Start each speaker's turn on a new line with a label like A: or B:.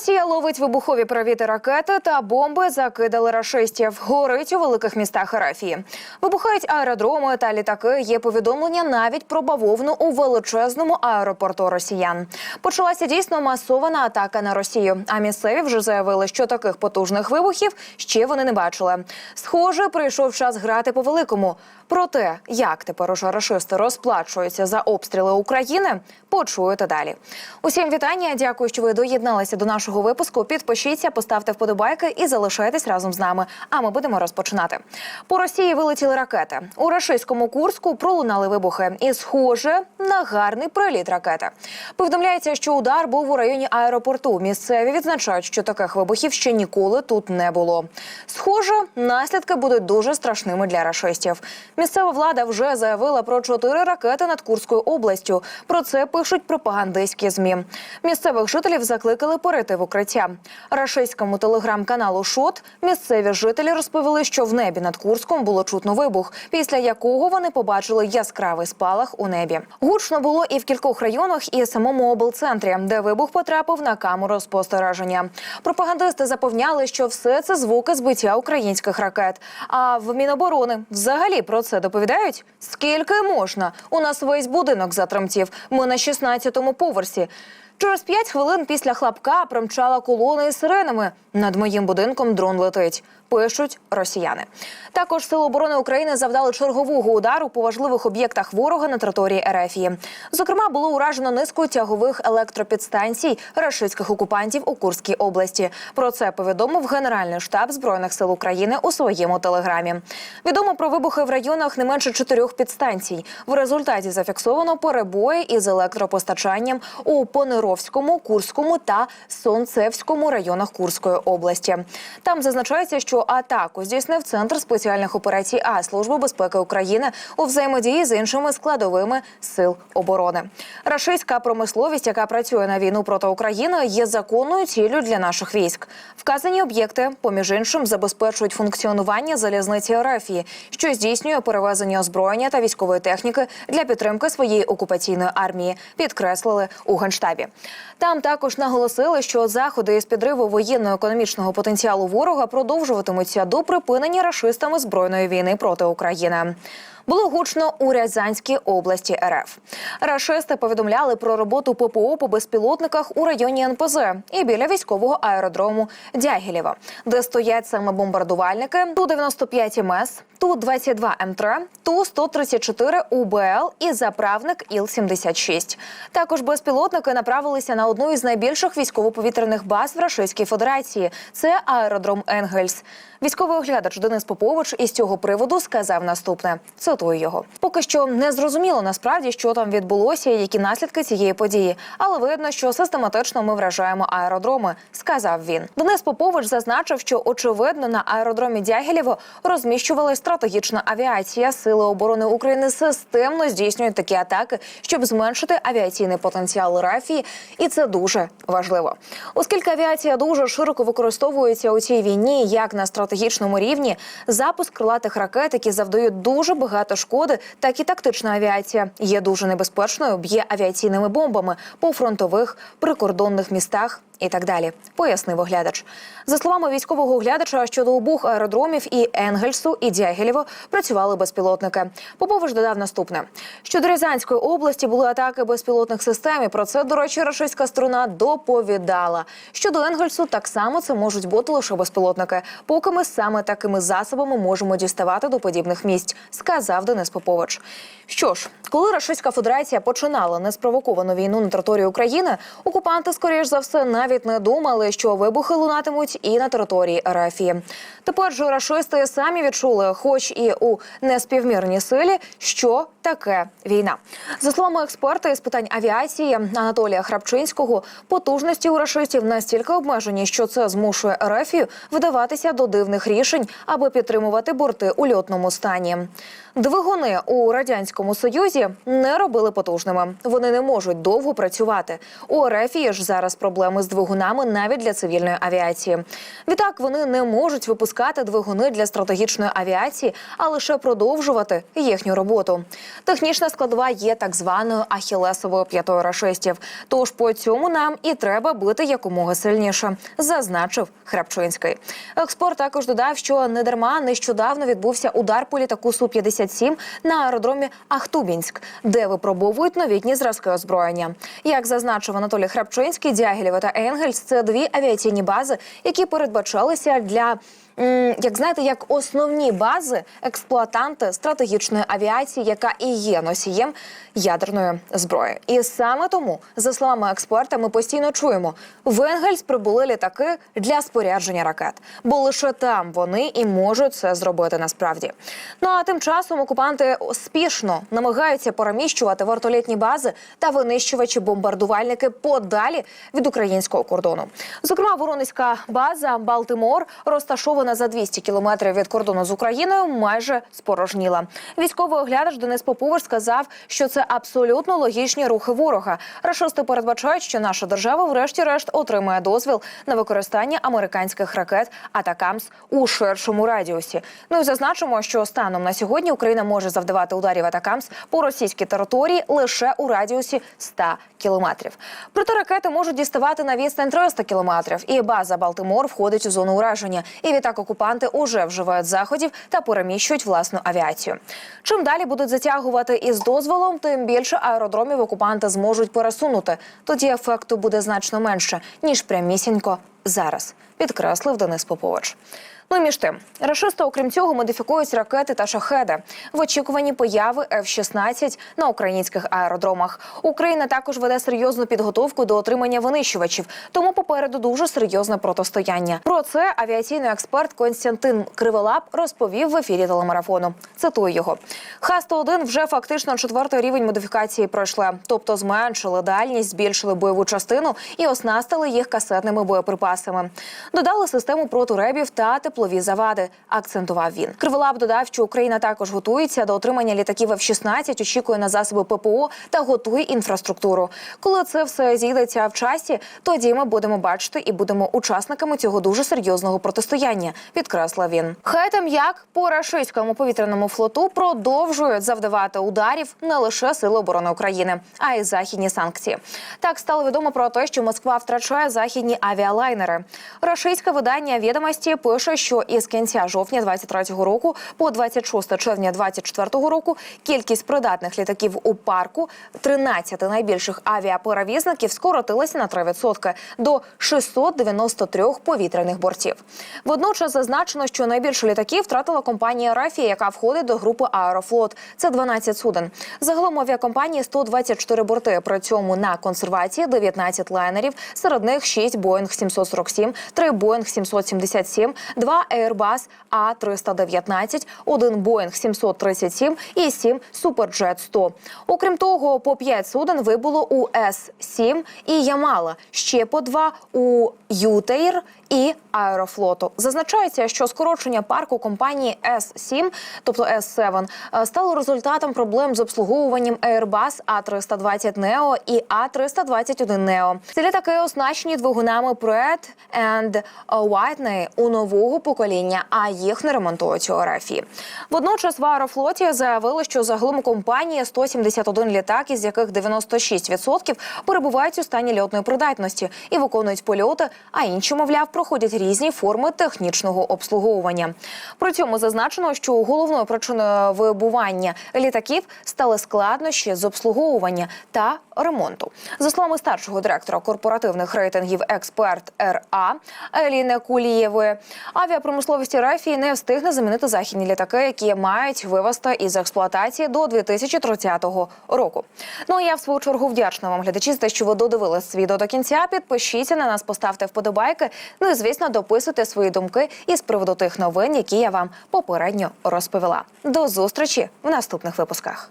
A: Росія ловить вибухові провіти ракети та бомби закидали рашистів. Горить у великих містах Арафії. Вибухають аеродроми та літаки. Є повідомлення навіть про бавовну у величезному аеропорту росіян. Почалася дійсно масована атака на Росію. А місцеві вже заявили, що таких потужних вибухів ще вони не бачили. Схоже, прийшов час грати по великому. Про те, як тепер уже рашисти розплачуються за обстріли України, почуєте далі. Усім вітання. Дякую, що ви доєдналися до нашого випуску. Підпишіться, поставте вподобайки і залишайтесь разом з нами. А ми будемо розпочинати. По Росії вилетіли ракети. У рашистському Курську пролунали вибухи. І схоже на гарний приліт ракети. Повідомляється, що удар був у районі аеропорту. Місцеві відзначають, що таких вибухів ще ніколи тут не було. Схоже, наслідки будуть дуже страшними для рашистів. Місцева влада вже заявила про чотири ракети над Курською областю. Про це пишуть пропагандистські змі. Місцевих жителів закликали перейти в укриття. Рашистському телеграм-каналу Шот місцеві жителі розповіли, що в небі над Курском було чутно вибух, після якого вони побачили яскравий спалах у небі. Гучно було і в кількох районах, і самому облцентрі, де вибух потрапив на камеру спостереження. Пропагандисти запевняли, що все це звуки збиття українських ракет. А в Міноборони взагалі про це доповідають? Скільки можна? У нас весь будинок затремтів. Ми на 16-му поверсі. Через п'ять хвилин після хлопка промчала колона із сиренами. Над моїм будинком дрон летить. Пишуть росіяни. Також Сили оборони України завдали чергового удару по важливих об'єктах ворога на території Ерефії. Зокрема, було уражено низку тягових електропідстанцій рашистських окупантів у Курській області. Про це повідомив Генеральний штаб збройних сил України у своєму телеграмі. Відомо про вибухи в районах не менше чотирьох підстанцій. В результаті зафіксовано перебої із електропостачанням у Понировському, Курському та Сонцевському районах Курської області. Там зазначається, що атаку здійснив центр спеціальних операцій А Служби безпеки України у взаємодії з іншими складовими сил оборони. Рашистська промисловість, яка працює на війну проти України, є законною ціллю для наших військ. Вказані об'єкти, поміж іншим, забезпечують функціонування залізниці Ерефії, що здійснює перевезення озброєння та військової техніки для підтримки своєї окупаційної армії. Підкреслили у генштабі. Там також наголосили, що заходи із підриву воєнно-економічного потенціалу ворога продовжуватимуться до припинення рашистами збройної війни проти України. Було гучно у Рязанській області РФ. Рашисти повідомляли про роботу ППО по безпілотниках у районі НПЗ і біля військового аеродрому Дягілєва, де стоять саме бомбардувальники Ту-95 МС, Ту-22 М3, Ту-134 УБЛ і заправник Іл-76. Також безпілотники направилися на одну із найбільших військово-повітряних баз в Рашистській Федерації. Це аеродром Енгельс. Військовий оглядач Денис Попович із цього приводу сказав наступне: цитую його. Поки що не зрозуміло насправді, що там відбулося, і які наслідки цієї події, але видно, що систематично ми вражаємо аеродроми, сказав він. Денис Попович зазначив, що очевидно на аеродромі Дягілєво розміщувалась стратегічна авіація. Сили оборони України системно здійснюють такі атаки, щоб зменшити авіаційний потенціал рафії, і це дуже важливо, оскільки авіація дуже широко використовується у цій війні, як на стратегічному рівні, запуск крилатих ракет, які завдають дуже багато шкоди, так і тактична авіація є дуже небезпечною, б'є авіаційними бомбами по фронтових прикордонних містах. І так далі, пояснив оглядач. За словами військового оглядача, щодо обох аеродромів і Енгельсу, і Дягілєво працювали безпілотники. Попович додав наступне: щодо Рязанської області були атаки безпілотних систем. і Про це, до речі, рашистська сторона доповідала. Щодо Енгельсу, так само це можуть бути лише безпілотники. Поки ми саме такими засобами можемо діставати до подібних місць, сказав Денис Попович. Що ж, коли Рашистська Федерація починала неспровоковану війну на території України, окупанти, скоріш за все, навіть не думали, що вибухи лунатимуть і на території РФ. Тепер же рашисти самі відчули, хоч і у неспівмірній силі, що таке війна. За словами експерта із питань авіації Анатолія Храпчинського, потужності у рашистів настільки обмежені, що це змушує РФ видаватися до дивних рішень, аби підтримувати борти у льотному стані. Двигуни у радянському союзі не робили потужними. Вони не можуть довго працювати. У РФ ж зараз проблеми з двигунами двигунами навіть для цивільної авіації. Відтак вони не можуть випускати двигуни для стратегічної авіації, а лише продовжувати їхню роботу. Технічна складова є так званою ахілесовою п'ятою рашистів. Тож по цьому нам і треба бити якомога сильніше, зазначив Храпчинський. Експорт також додав, що недарма нещодавно відбувся удар по літаку су 57 на аеродромі Ахтубінськ, де випробовують новітні зразки озброєння. Як зазначив Анатолій Храпчинський, Дягілєва та Енгельс це дві авіаційні бази, які передбачалися для. Як знаєте, як основні бази експлуатанти стратегічної авіації, яка і є носієм ядерної зброї, і саме тому, за словами експерта, ми постійно чуємо, в Енгельс прибули літаки для спорядження ракет, бо лише там вони і можуть це зробити насправді. Ну а тим часом окупанти спішно намагаються переміщувати вертолітні бази та винищувачі бомбардувальники подалі від українського кордону. Зокрема, Воронезька база Балтимор розташована за 200 кілометрів від кордону з Україною, майже спорожніла. Військовий оглядач Денис Попович сказав, що це абсолютно логічні рухи ворога. Рашисти передбачають, що наша держава, врешті-решт, отримає дозвіл на використання американських ракет Атакамс у ширшому радіусі. Ну і зазначимо, що станом на сьогодні Україна може завдавати ударів Атакамс по російській території лише у радіусі 100 кілометрів. Проте ракети можуть діставати на відстань 300 кілометрів, і база Балтимор входить у зону ураження. І відтак окупанти уже вживають заходів та переміщують власну авіацію. Чим далі будуть затягувати із дозволом, тим більше аеродромів окупанти зможуть пересунути. Тоді ефекту буде значно менше ніж прямісінько зараз, підкреслив Денис Попович. Ну між тим, рашисти, окрім цього, модифікують ракети та шахеди в очікуванні появи F-16 на українських аеродромах. Україна також веде серйозну підготовку до отримання винищувачів, тому попереду дуже серйозне протистояння. Про це авіаційний експерт Константин Криволап розповів в ефірі телемарафону. Цитую його: Х-101 вже фактично четвертий рівень модифікації пройшли, тобто зменшили дальність, збільшили бойову частину і оснастили їх касетними боєприпасами. Додали систему протиребів та теплові завади. Акцентував він. Криволап додав, що Україна також готується до отримання літаків F-16, очікує на засоби ППО та готує інфраструктуру. Коли це все зійдеться в часі, тоді ми будемо бачити і будемо учасниками цього дуже серйозного протистояння. Підкреслив він. Хай там як по рашистському повітряному флоту продовжують завдавати ударів не лише сили оборони України, а й західні санкції. Так стало відомо про те, що Москва втрачає західні авіалайнери. Рашистське видання відомості пише, що із кінця жовтня 23-го року по 26 червня 24-го року кількість придатних літаків у парку 13 найбільших авіаперевізників скоротилася на 3% до 693 повітряних бортів. Водночас зазначено, що найбільше літаків втратила компанія Рафія, яка входить до групи Аерофлот. Це 12 суден. Загалом авіакомпанії 124 борти. При цьому на консервації 19 лайнерів. Серед них 6 Боїнг 747, 3 Боїнг 777, 2 Airbus А319, 1 Боїнг 737 і 7 Суперджет 100. Окрім того, по 5 суден вибуло у С-7 і Ямала, ще по 2 у Ютейр і Аерофлоту. Зазначається, що скорочення парку компанії С-7, тобто С-7, е, стало результатом проблем з обслуговуванням Airbus A320 Neo і A321 Neo. Ці літаки оснащені двигунами Pratt and Whitney у нового покоління, а їх не ремонтують у РФ. Водночас в Аерофлоті заявили, що загалом у компанії 171 літак, із яких 96% перебувають у стані льотної придатності і виконують польоти, а інші, мовляв, проходять різні форми технічного обслуговування. При цьому зазначено, що головною причиною вибування літаків стали складнощі з обслуговування та ремонту. За словами старшого директора корпоративних рейтингів експерт РА Еліни Кулієвої, авіапромисловість Рафії не встигне замінити західні літаки, які мають вивести із експлуатації до 2030 року. Ну а я в свою чергу вдячна вам глядачі за те, що ви додивились відео до кінця. Підпишіться на нас, поставте вподобайки. Ну і звісно, дописуйте свої думки із приводу тих новин, які я вам попередньо розповіла. До зустрічі в наступних випусках.